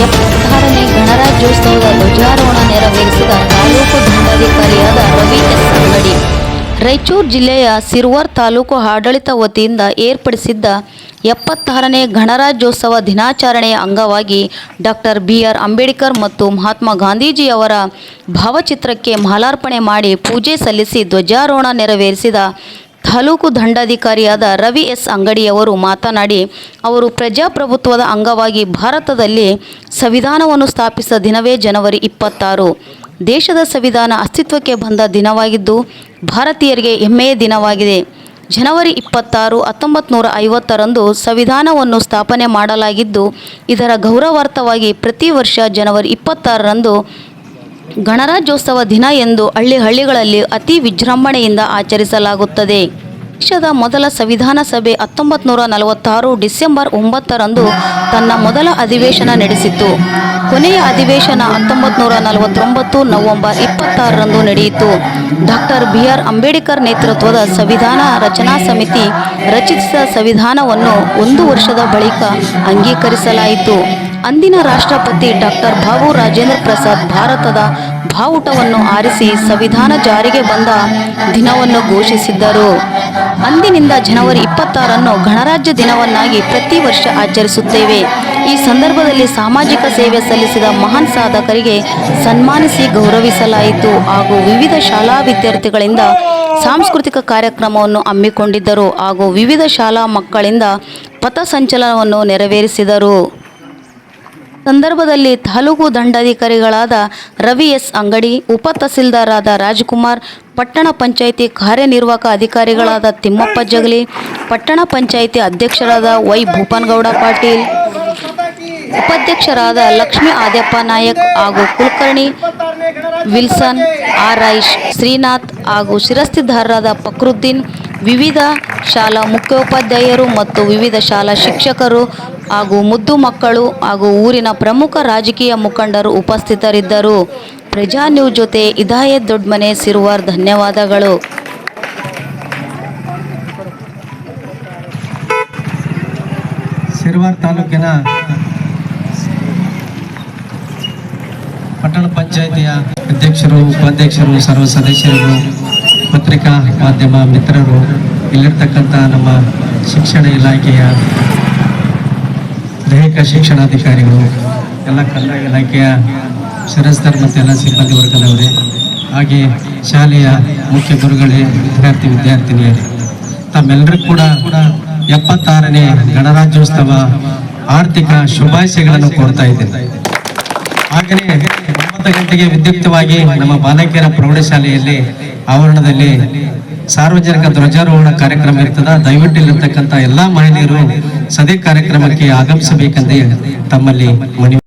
ಎಪ್ಪತ್ತಾರನೇ ಗಣರಾಜ್ಯೋತ್ಸವದ ಧ್ವಜಾರೋಹಣ ನೆರವೇರಿಸಿದ ತಾಲೂಕು ದಂಡಾಧಿಕಾರಿಯಾದ ರವಿ ಎಸ್ ಅಂಗಡಿ. ರಾಯಚೂರು ಜಿಲ್ಲೆಯ ಸಿರ್ವರ್ ತಾಲೂಕು ಆಡಳಿತ ವತಿಯಿಂದ ಏರ್ಪಡಿಸಿದ್ದ ಎಪ್ಪತ್ತಾರನೇ ಗಣರಾಜ್ಯೋತ್ಸವ ದಿನಾಚರಣೆಯ ಅಂಗವಾಗಿ ಡಾಕ್ಟರ್ ಬಿ ಆರ್ ಅಂಬೇಡ್ಕರ್ ಮತ್ತು ಮಹಾತ್ಮ ಗಾಂಧೀಜಿಯವರ ಭಾವಚಿತ್ರಕ್ಕೆ ಮಾಲಾರ್ಪಣೆ ಮಾಡಿ ಪೂಜೆ ಸಲ್ಲಿಸಿ ಧ್ವಜಾರೋಹಣ ನೆರವೇರಿಸಿದ ತಾಲೂಕು ದಂಡಾಧಿಕಾರಿಯಾದ ರವಿ ಎಸ್ ಅಂಗಡಿಯವರು ಮಾತನಾಡಿ, ಅವರು ಪ್ರಜಾಪ್ರಭುತ್ವದ ಅಂಗವಾಗಿ ಭಾರತದಲ್ಲಿ ಸಂವಿಧಾನವನ್ನು ಸ್ಥಾಪಿಸಿದ ದಿನವೇ ಜನವರಿ ಇಪ್ಪತ್ತಾರು. ದೇಶದ ಸಂವಿಧಾನ ಅಸ್ತಿತ್ವಕ್ಕೆ ಬಂದ ದಿನವಾಗಿದ್ದು, ಭಾರತೀಯರಿಗೆ ಹೆಮ್ಮೆಯ ದಿನವಾಗಿದೆ. ಜನವರಿ ಇಪ್ಪತ್ತಾರು ಹತ್ತೊಂಬತ್ತು ನೂರ ಐವತ್ತರಂದು ಸಂವಿಧಾನವನ್ನು ಸ್ಥಾಪನೆ ಮಾಡಲಾಗಿದ್ದು, ಇದರ ಗೌರವಾರ್ಥವಾಗಿ ಪ್ರತಿ ವರ್ಷ ಜನವರಿ ಇಪ್ಪತ್ತಾರರಂದು ಗಣರಾಜ್ಯೋತ್ಸವ ದಿನ ಎಂದು ಹಳ್ಳಿ ಹಳ್ಳಿಗಳಲ್ಲಿ ಅತಿ ವಿಜೃಂಭಣೆಯಿಂದ ಆಚರಿಸಲಾಗುತ್ತದೆ. ದೇಶದ ಮೊದಲ ಸಂವಿಧಾನ ಸಭೆ ಹತ್ತೊಂಬತ್ತು ನೂರ ನಲವತ್ತಾರು ಡಿಸೆಂಬರ್ ಒಂಬತ್ತರಂದು ತನ್ನ ಮೊದಲ ಅಧಿವೇಶನ ನಡೆಸಿತು ಕೊನೆಯ ಅಧಿವೇಶನ ಹತ್ತೊಂಬತ್ತು ನೂರ ನಲವತ್ತೊಂಬತ್ತು ನವೆಂಬರ್ ಇಪ್ಪತ್ತಾರರಂದು ನಡೆಯಿತು. ಡಾಕ್ಟರ್ ಬಿ ಆರ್ ಅಂಬೇಡ್ಕರ್ ನೇತೃತ್ವದ ಸಂವಿಧಾನ ರಚನಾ ಸಮಿತಿ ರಚಿಸಿದ ಸಂವಿಧಾನವನ್ನು ಒಂದು ವರ್ಷದ ಬಳಿಕ ಅಂಗೀಕರಿಸಲಾಯಿತು. ಅಂದಿನ ರಾಷ್ಟ್ರಪತಿ ಡಾಕ್ಟರ್ ಬಾಬು ರಾಜೇಂದ್ರ ಪ್ರಸಾದ್ ಭಾರತದ ಬಾವುಟವನ್ನು ಆರಿಸಿ ಸಂವಿಧಾನ ಜಾರಿಗೆ ಬಂದ ದಿನವನ್ನು ಘೋಷಿಸಿದ್ದರು. ಅಂದಿನಿಂದ ಜನವರಿ ಇಪ್ಪತ್ತಾರನ್ನು ಗಣರಾಜ್ಯ ದಿನವನ್ನಾಗಿ ಪ್ರತಿ ವರ್ಷ ಆಚರಿಸುತ್ತೇವೆ. ಈ ಸಂದರ್ಭದಲ್ಲಿ ಸಾಮಾಜಿಕ ಸೇವೆ ಸಲ್ಲಿಸಿದ ಮಹಾನ್ ಸಾಧಕರಿಗೆ ಸನ್ಮಾನಿಸಿ ಗೌರವಿಸಲಾಯಿತು ಹಾಗೂ ವಿವಿಧ ಶಾಲಾ ವಿದ್ಯಾರ್ಥಿಗಳಿಂದ ಸಾಂಸ್ಕೃತಿಕ ಕಾರ್ಯಕ್ರಮವನ್ನು ಹಮ್ಮಿಕೊಂಡಿದ್ದರು ಹಾಗೂ ವಿವಿಧ ಶಾಲಾ ಮಕ್ಕಳಿಂದ ಪಥಸಂಚಲನವನ್ನು ನೆರವೇರಿಸಿದರು. ಸಂದರ್ಭದಲ್ಲಿ ತಾಲೂಕು ದಂಡಾಧಿಕಾರಿಗಳಾದ ರವಿ ಎಸ್ ಅಂಗಡಿ, ಉಪ ತಹಸೀಲ್ದಾರಾದ ರಾಜ್ಕುಮಾರ್, ಪಟ್ಟಣ ಪಂಚಾಯಿತಿ ಕಾರ್ಯನಿರ್ವಾಹಕ ಅಧಿಕಾರಿಗಳಾದ ತಿಮ್ಮಪ್ಪ ಜಗಲಿ, ಪಟ್ಟಣ ಪಂಚಾಯಿತಿ ಅಧ್ಯಕ್ಷರಾದ ವೈ ಭೂಪನ್ಗೌಡ ಪಾಟೀಲ್, ಉಪಾಧ್ಯಕ್ಷರಾದ ಲಕ್ಷ್ಮೀ ಆದ್ಯಪ್ಪ ನಾಯಕ್ ಹಾಗೂ ಕುಲಕರ್ಣಿ ವಿಲ್ಸನ್, ಆರ್ ಐಶ್ ಶ್ರೀನಾಥ್ ಹಾಗೂ ಶಿರಸ್ತಿದಾರರಾದ ಫಕ್ರುದ್ದೀನ್, ವಿವಿಧ ಶಾಲಾ ಮುಖ್ಯೋಪಾಧ್ಯಾಯರು ಮತ್ತು ವಿವಿಧ ಶಾಲಾ ಶಿಕ್ಷಕರು ಹಾಗೂ ಮುದ್ದು ಮಕ್ಕಳು ಹಾಗೂ ಊರಿನ ಪ್ರಮುಖ ರಾಜಕೀಯ ಮುಖಂಡರು ಉಪಸ್ಥಿತರಿದ್ದರು. ಪ್ರಜಾ ನ್ಯೂಸ್ ಜೊತೆ ಇದಾಯತ್ ದೊಡ್ಮನೆ ಸಿರುವಾರ್, ಧನ್ಯವಾದಗಳು. ಸಿರುವಾರ್ ತಾಲೂಕಿನ ಪಟ್ಟಣ ಪಂಚಾಯಿತಿಯ ಅಧ್ಯಕ್ಷರು, ಉಪಾಧ್ಯಕ್ಷರು, ಸರ್ವ ಸದಸ್ಯರು ಪತ್ರಿಕಾ ಮಾಧ್ಯಮ ಮಿತ್ರರು, ಇಲ್ಲಿರ್ತಕ್ಕಂಥ ನಮ್ಮ ಶಿಕ್ಷಣ ಇಲಾಖೆಯ ದೈಹಿಕ ಶಿಕ್ಷಣಾಧಿಕಾರಿಗಳು, ಎಲ್ಲ ಕನ್ನಡ ಇಲಾಖೆಯ ಶಿರಸ್ತರ್ ಮತ್ತು ಎಲ್ಲ ಸಿಬ್ಬಂದಿ ವರ್ಗದವರೇ, ಹಾಗೆ ಶಾಲೆಯ ಮುಖ್ಯ ಗುರುಗಳೇ, ವಿದ್ಯಾರ್ಥಿ ವಿದ್ಯಾರ್ಥಿನಿಯರೇ, ತಮ್ಮೆಲ್ಲರಿಗೂ ಕೂಡ ಎಪ್ಪತ್ತಾರನೇ ಗಣರಾಜ್ಯೋತ್ಸವ ಆರ್ಥಿಕ ಶುಭಾಶಯಗಳನ್ನು ಕೋರ್ತಾ ಇದ್ದೇನೆ. ಹಾಗೆಯೇ ಒಂಬತ್ತು ಗಂಟೆಗೆ ವಿದ್ಯುಕ್ತವಾಗಿ ನಮ್ಮ ಬಾಲಕಿಯರ ಪ್ರೌಢಶಾಲೆಯಲ್ಲಿ ಆವರಣದಲ್ಲಿ ಸಾರ್ವಜನಿಕ ಧ್ವಜಾರೋಹಣ ಕಾರ್ಯಕ್ರಮ ಇರ್ತದ. ದಯವಿಟ್ಟು ಎಲ್ಲಾ ಮಹಿಳೆಯರು ಸದೇ ಕಾರ್ಯಕ್ರಮಕ್ಕೆ ಆಗಮಿಸಬೇಕೆಂದೇ ತಮ್ಮಲ್ಲಿ ಮನವಿ